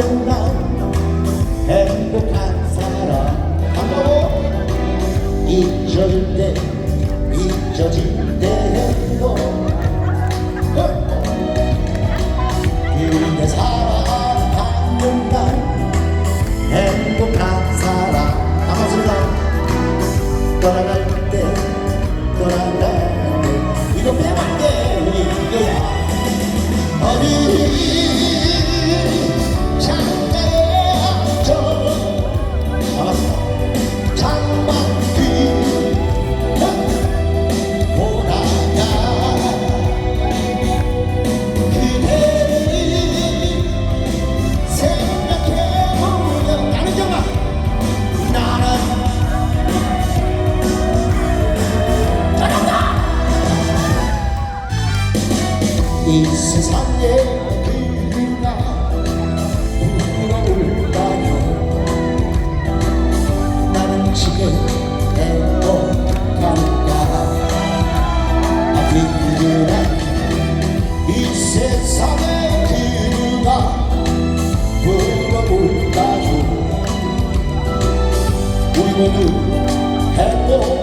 and now. 이 세상에 그나 불어올까요 나는 지금 행복한가? 아픈 그이 세상에 그나 불어올까요 우리 모두 행복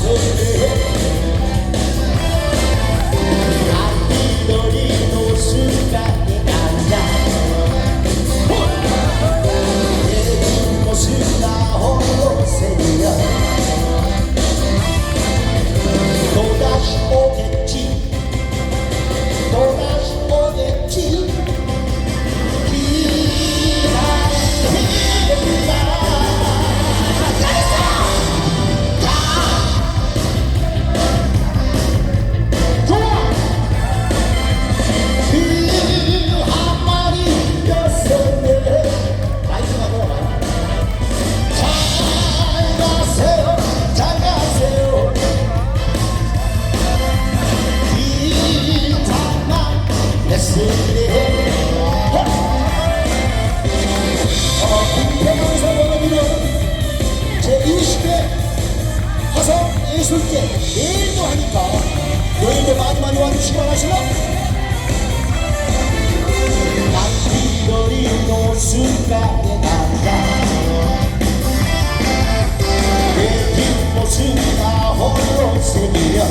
Yes. 쉽게 내일도 하니까 너희들 많이 많이 와주시기 바라시 나? 낯비거리도 순간에 난다 내뒷 모습 나 홀로 쓰리려